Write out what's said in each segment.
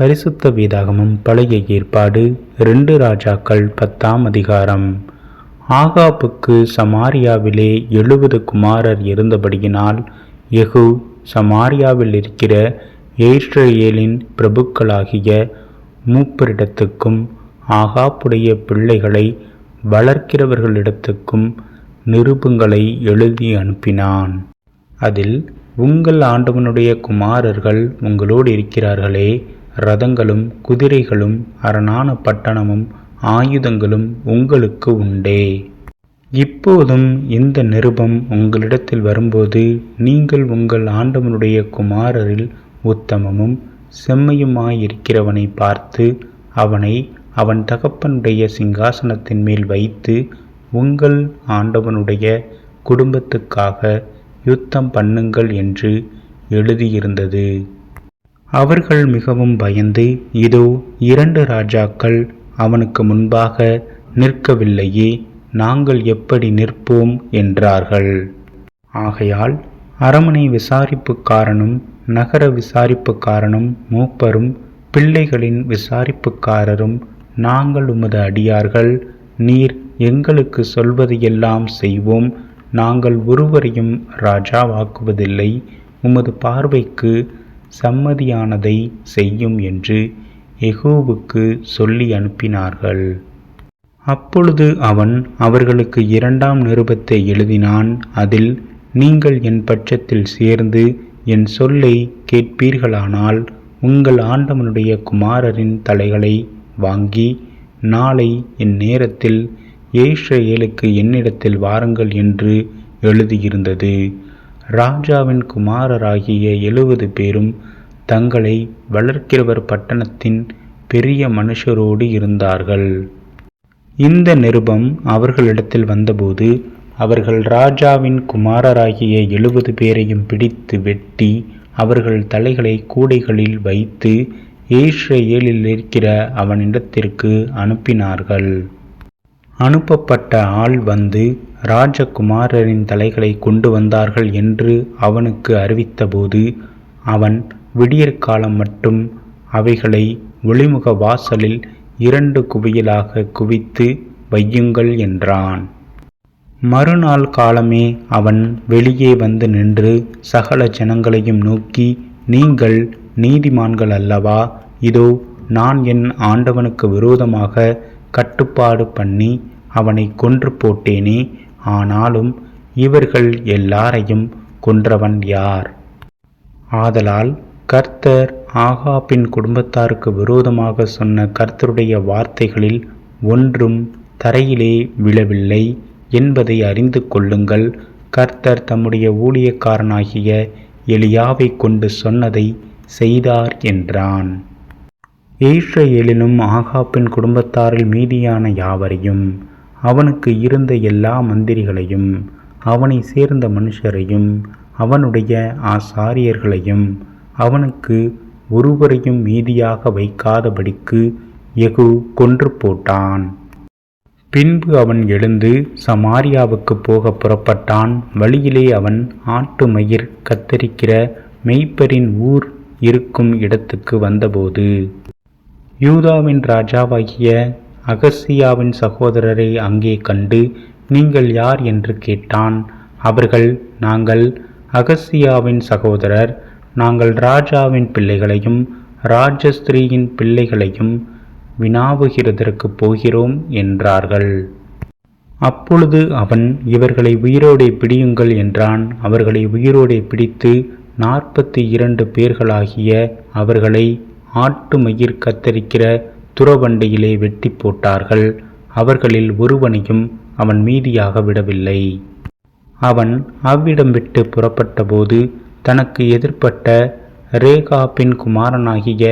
பரிசுத்த வேதாகமம் பழைய ஏற்பாடு ரெண்டு ராஜாக்கள் பத்தாம் அதிகாரம். ஆகாப்புக்கு சமாரியாவிலே எழுபது குமாரர் இருந்தபடியினால் யெகூ சமாரியாவில் இருக்கிற ஏஸ்ரேலின் பிரபுக்களாகிய மூப்பரிடத்துக்கும் ஆகாப்புடைய பிள்ளைகளை வளர்க்கிறவர்களிடத்துக்கும் நிருபங்களை எழுதி அனுப்பினான். அதில் உங்கள் ஆண்டவனுடைய குமாரர்கள் உங்களோடு இருக்கிறார்களே ரதங்களும் குதிரைகளும் அரணான பட்டணமும் ஆயுதங்களும் உங்களுக்கு உண்டே. இப்போதும் இந்த நிருபம் உங்களிடத்தில் வரும்போது நீங்கள் உங்கள் ஆண்டவனுடைய குமாரரில் உத்தமமும் செம்மையுமாயிருக்கிறவனை பார்த்து அவனை அவன் தகப்பனுடைய சிங்காசனத்தின் மேல் வைத்து உங்கள் ஆண்டவனுடைய குடும்பத்துக்காக யுத்தம் பண்ணுங்கள் என்று எழுதியிருந்தது. அவர்கள் மிகவும் பயந்து இதோ இரண்டு ராஜாக்கள் அவனுக்கு முன்பாக நிற்கவில்லையே நாங்கள் எப்படி நிற்போம்? என்றார்கள். ஆகையால் அரமனை விசாரிப்புக்காரனும் நகர விசாரிப்புக்காரனும் மூப்பரும் பிள்ளைகளின் விசாரிப்புக்காரரும் நாங்கள் உமது அடியார்கள் நீர் எங்களுக்கு சொல்வதையெல்லாம் செய்வோம். நாங்கள் ஒருவரையும் ராஜாவாக்குவதில்லை. உமது பார்வைக்கு சம்மதியானதை செய்யும் என்று எகோவுக்கு சொல்லி அனுப்பினார்கள். அப்பொழுது அவன் அவர்களுக்கு இரண்டாம் நிருபத்தை எழுதினான். அதில் நீங்கள் என் பட்சத்தில் சேர்ந்து என் சொல்லை கேட்பீர்களானால் உங்கள் ஆண்டவனுடைய குமாரரின் தலைகளை வாங்கி நாளை என் நேரத்தில் ஏஷ்ரேலுக்கு என்னிடத்தில் வாருங்கள் என்று எழுதியிருந்தது. ராஜாவின் குமாரராகிய எழுபது பேரும் தங்களை வளர்க்கிறவர் பட்டணத்தின் பெரிய மனுஷரோடு இருந்தார்கள். இந்த நிருபம் அவர்களிடத்தில் வந்தபோது அவர்கள் ராஜாவின் குமாரராகிய எழுபது பேரையும் பிடித்து வெட்டி அவர்கள் தலைகளை கூடைகளில் வைத்து ஏஷ்ரேலில் இருக்கிற அவனிடத்திற்கு அனுப்பினார்கள். அனுப்பப்பட்ட ஆள் வந்து ராஜகுமாரரின் தலைகளை கொண்டு வந்தார்கள் என்று அவனுக்கு அறிவித்தபோது அவன் விடியற்காலம் மட்டும் அவைகளை ஒளிமுக வாசலில் இரண்டு குவியலாக குவித்து வையுங்கள் என்றான். மறுநாள் காலமே அவன் வெளியே வந்து நின்று சகல ஜனங்களையும் நோக்கி நீங்கள் நீதிமான்கள் அல்லவா? இதோ நான் என் ஆண்டவனுக்கு விரோதமாக கட்டுப்பாடு பண்ணி அவனை கொன்று போட்டேனே ஆனாலும் இவர்கள் எல்லாரையும் கொன்றவன் யார்? ஆதலால் கர்த்தர் ஆகாப்பின் குடும்பத்தாருக்கு விரோதமாக சொன்ன கர்த்தருடைய வார்த்தைகளில் ஒன்றும் தரையிலே விழவில்லை என்பதை அறிந்து கொள்ளுங்கள். கர்த்தர் தம்முடைய ஊழியக்காரனாகிய எலியாவை கொண்டு சொன்னதை செய்தார் என்றான். ஏஷ்ரேலிலும் ஆகாப்பின் குடும்பத்தாரில் மீதியான யாவரையும் அவனுக்கு இருந்த எல்லா மந்திரிகளையும் அவனை சேர்ந்த மனுஷரையும் அவனுடைய ஆசாரியர்களையும் அவனுக்கு ஒருவரையும் மீதியாக வைக்காதபடிக்கு எகு கொன்று போட்டான். பின்பு அவன் எழுந்து சமாரியாவுக்கு போக புறப்பட்டான். வழியிலே அவன் ஆட்டு மயிர் கத்தரிக்கிற மெய்ப்பரின் ஊர் இருக்கும் இடத்துக்கு வந்தபோது யூதாவின் ராஜாவாகிய அகசியாவின் சகோதரரை அங்கே கண்டு நீங்கள் யார்? என்று கேட்டான். அவர்கள் நாங்கள் அகசியாவின் சகோதரர். நாங்கள் ராஜாவின் பிள்ளைகளையும் ராஜஸ்திரீயின் பிள்ளைகளையும் வினாவுகிறதற்கு போகிறோம் என்றார்கள். அப்பொழுது அவன் இவர்களை உயிரோடே பிடியுங்கள் என்றான். அவர்களை உயிரோடே பிடித்து நாற்பத்தி இரண்டு பேர்களாகிய அவர்களை ஆட்டு மயிர் கத்தரிக்கிற துறவண்டியிலே வெட்டி போட்டார்கள். அவர்களில் ஒருவனையும் அவன் மீதியாக விடவில்லை. அவன் அவ்விடம் விட்டு புறப்பட்டபோது தனக்கு எதிர்ப்பட்ட ரேகாப்பின் குமாரனாகிய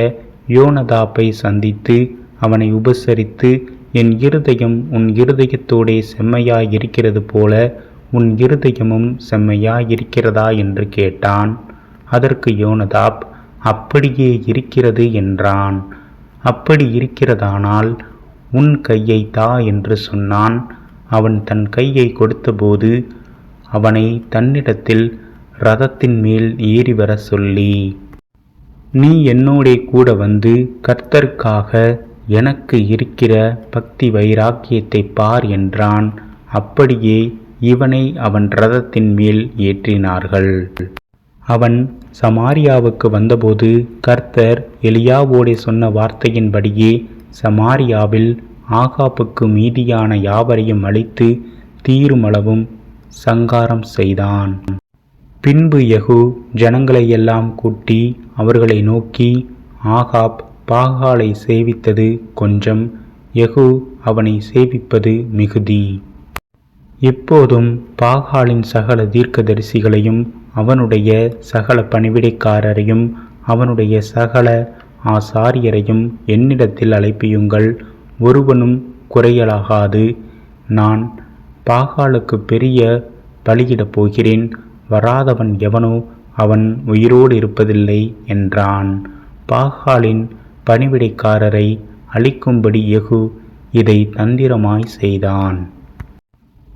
யோனதாப்பை சந்தித்து அவனை உபசரித்து என் இருதயம் உன் இருதயத்தோடே செம்மையாயிருக்கிறது போல உன் இருதயமும் செம்மையாயிருக்கிறதா? என்று கேட்டான். அதற்கு யோனதாப் அப்படியே இருக்கிறது என்றான். அப்படி இருக்கிறதானால் உன் கையை தா என்று சொன்னான். அவன் தன் கையை கொடுத்தபோது அவனை தன்னிடத்தில் ரதத்தின் மேல் ஏறி வர சொல்லி நீ என்னோடே கூட வந்து கர்த்தருக்காக எனக்கு இருக்கிற பக்தி வைராக்கியத்தை பார் என்றான். அப்படியே இவனை அவன் ரதத்தின் மேல் ஏற்றினார்கள். அவன் சமாரியாவுக்கு வந்தபோது கர்த்தர் எலியாவோடே சொன்ன வார்த்தையின்படியே சமாரியாவில் ஆகாப்புக்கு மீதியான யாவரையும் அழித்து தீருமளவும் சங்காரம் செய்தான். பின்பு யகு ஜனங்களையெல்லாம் கூட்டி அவர்களை நோக்கி ஆகாப் பாகாலை சேவித்தது கொஞ்சம் யகு அவனை சேவிப்பது மிகுதி. இப்போதும் பாகாலின் சகல தீர்க்கதரிசிகளையும் அவனுடைய சகல பணிவிடைக்காரரையும் அவனுடைய சகல ஆசாரியரையும் என்னிடத்தில் அழைப்பியுங்கள். ஒருவனும் குறையலாகாது. நான் பாகாலுக்கு பெரிய பலியிடப் போகிறேன். வராதவன் எவனோ அவன் உயிரோடு இருப்பதில்லை என்றான். பாகாலின் பணிவிடைக்காரரை அழிக்கும்படி எகு இதை தந்திரமாய் செய்தான்.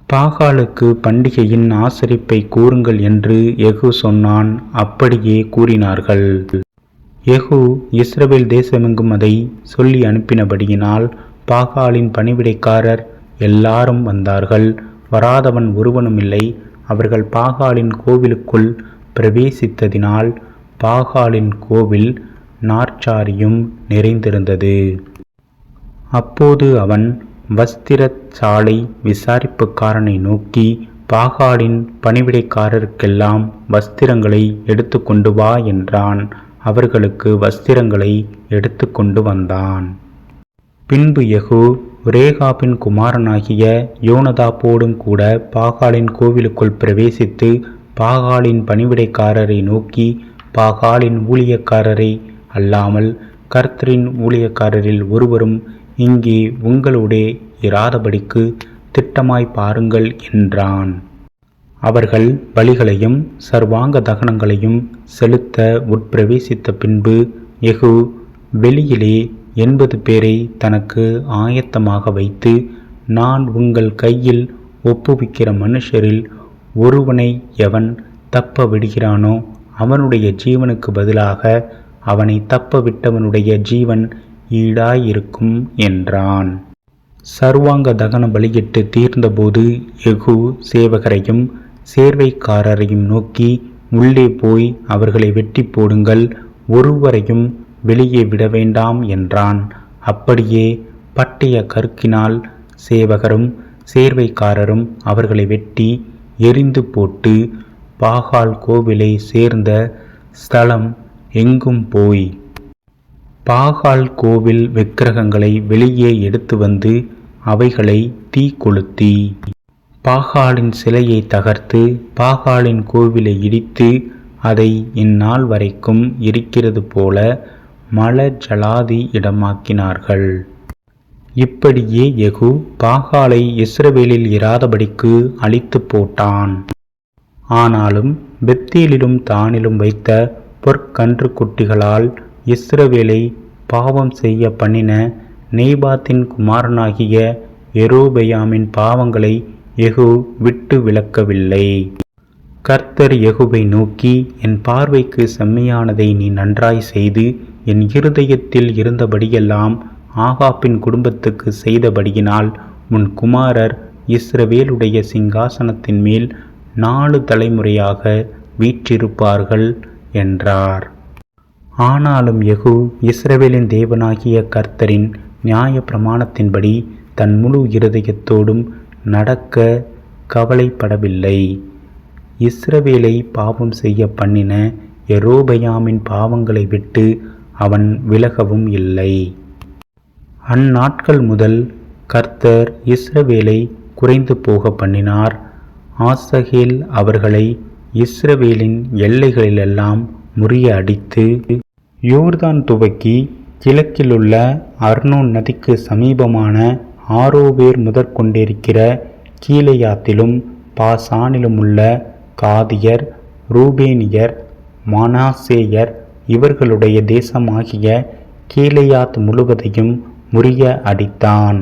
பாகாலுக்கு பண்டிகையின் ஆசரிப்பை கூறுங்கள் என்று எகு சொன்னான். அப்படியே கூறினார்கள். எகு இஸ்ரவேல் தேசமெங்கும் அதை சொல்லி அனுப்பினபடியினால் பாகாலின் பணிவிடைக்காரர் எல்லாரும் வந்தார்கள். வராதவன் ஒருவனுமில்லை அவர்கள் பாகாலின் கோவிலுக்குள் பிரவேசித்ததினால் பாகாலின் கோவில் நாற்சாரியும் நிறைந்திருந்தது. அப்போது அவன் வஸ்திரச்சாலை விசாரிப்புக்காரனை நோக்கி பாகாலின் பணிவிடைக்காரருக்கெல்லாம் வஸ்திரங்களை எடுத்து கொண்டு வா என்றான். அவர்களுக்கு வஸ்திரங்களை எடுத்து கொண்டு வந்தான். பின்பு யகு ரேகாபின் குமாரனாகிய யோனதாப்போடும் கூட பாகாலின் கோவிலுக்குள் பிரவேசித்து பாகாலின் பணிவிடைக்காரரை நோக்கி பாகாலின் ஊழியக்காரரை அல்லாமல் கர்த்தரின் ஊழியக்காரரில் ஒருவரும் இங்கே உங்களுடைய இராதபடிக்கு திட்டமாய் பாருங்கள் என்றான். அவர்கள் பலிகளையும் சர்வாங்க தகனங்களையும் செலுத்த உட்பிரவேசித்த பின்பு எகு வெளியிலே எண்பது பேரை தனக்கு ஆயத்தமாக வைத்து நான் உங்கள் கையில் ஒப்புவிக்கிற மனுஷரில் ஒருவனை எவன் தப்ப விடுகிறானோ அவனுடைய ஜீவனுக்கு பதிலாக அவனை தப்ப விட்டவனுடைய ஜீவன் ஈடாயிருக்கும் என்றான். சர்வாங்க தகன பலியிட்டு தீர்ந்தபோது எகு சேவகரையும் சேர்வைக்காரரையும் நோக்கி உள்ளே போய் அவர்களை வெட்டி போடுங்கள் ஒருவரையும் வெளியே விட வேண்டாம் என்றான். அப்படியே பட்டைய கருக்கினால் சேவகரும் சேர்வைக்காரரும் அவர்களை வெட்டி எரிந்து போட்டு பாகால் கோவிலை சேர்ந்த ஸ்தலம் எங்கும் போய் பாகால் கோவில் விக்கிரகங்களை வெளியே எடுத்து வந்து அவைகளை தீ கொளுத்தி. பாகாலின் சிலையை தகர்த்து பாகாலின் கோவிலை இடித்து அதை இந்நாள் வரைக்கும் இருக்கிறது போல மல ஜலாதி இடமாக்கினார்கள். இப்படியே எகு பாகாலை இஸ்ரவேலில் இராதபடிக்கு அழித்து போட்டான். ஆனாலும் பெத்தேலிலும் தானிலும் வைத்த பொற்கன்று குட்டிகளால் இஸ்ரவேலை பாவம் செய்ய பண்ணின நேபாத்தின் குமாரனாகிய எரோபெயாமின் பாவங்களை எகு விட்டு விளக்கவில்லை கர்த்தர் எகுவை நோக்கி என் பார்வைக்கு செம்மையானதை நீ நன்றாய் செய்து என் இருதயத்தில் இருந்தபடியெல்லாம் ஆகாப்பின் குடும்பத்துக்கு செய்தபடியினால் உன் குமாரர் இஸ்ரவேலுடைய சிங்காசனத்தின் மேல் நாலு தலைமுறையாக வீற்றிருப்பார்கள் என்றார். ஆனாலும் யெகூ இஸ்ரவேலின் தேவனாகிய கர்த்தரின் நியாய பிரமாணத்தின்படி தன் முழு இருதயத்தோடும் நடக்க கவலைப்படவில்லை. இஸ்ரவேலை பாவம் செய்ய பண்ணின எரோபயாமின் பாவங்களை விட்டு அவன் விலகவும் இல்லை. அந்நாட்கள் முதல் கர்த்தர் இஸ்ரவேலை குறைந்து போக பண்ணினார். ஆசகேல் அவர்களை இஸ்ரவேலின் எல்லைகளிலெல்லாம் முறிய அடித்து யோர்தான் துவக்கி கிழக்கிலுள்ள அர்னோன் நதிக்கு சமீபமான ஆரோவேர் முதற்கொண்டிருக்கிற கீழையாத்திலும் பாசானிலும் உள்ள காதியர் ரூபேனியர் மனாசேயர் இவர்களுடைய தேசமாகிய கீழையாத் முழுவதையும் முறிய அடித்தான்.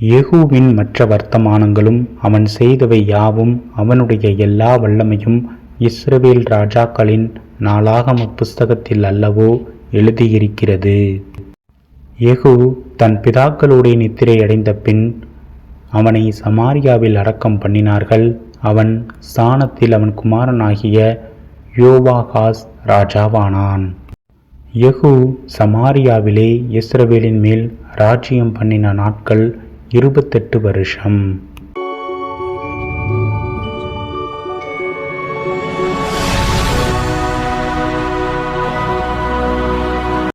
எகுவின் மற்ற வர்த்தமானங்களும் அவன் செய்தவை யாவும் அவனுடைய எல்லா வல்லமையும் இஸ்ரவேல் ராஜாக்களின் நாளாகம புஸ்தகத்தில் அல்லவோ எழுதியிருக்கிறது. எகு தன் பிதாக்களுடைய நித்திரை அடைந்த பின் அவனை சமாரியாவில் அடக்கம் பண்ணினார்கள். அவன் ஸ்தானத்தில் அவன் குமாரனாகிய யோவாகாஸ் ராஜாவானான். யெகூ சமாரியாவிலே இஸ்ரவேலின் மேல் ராஜ்யம் பண்ணின நாட்கள் இருபத்தெட்டு வருஷம்.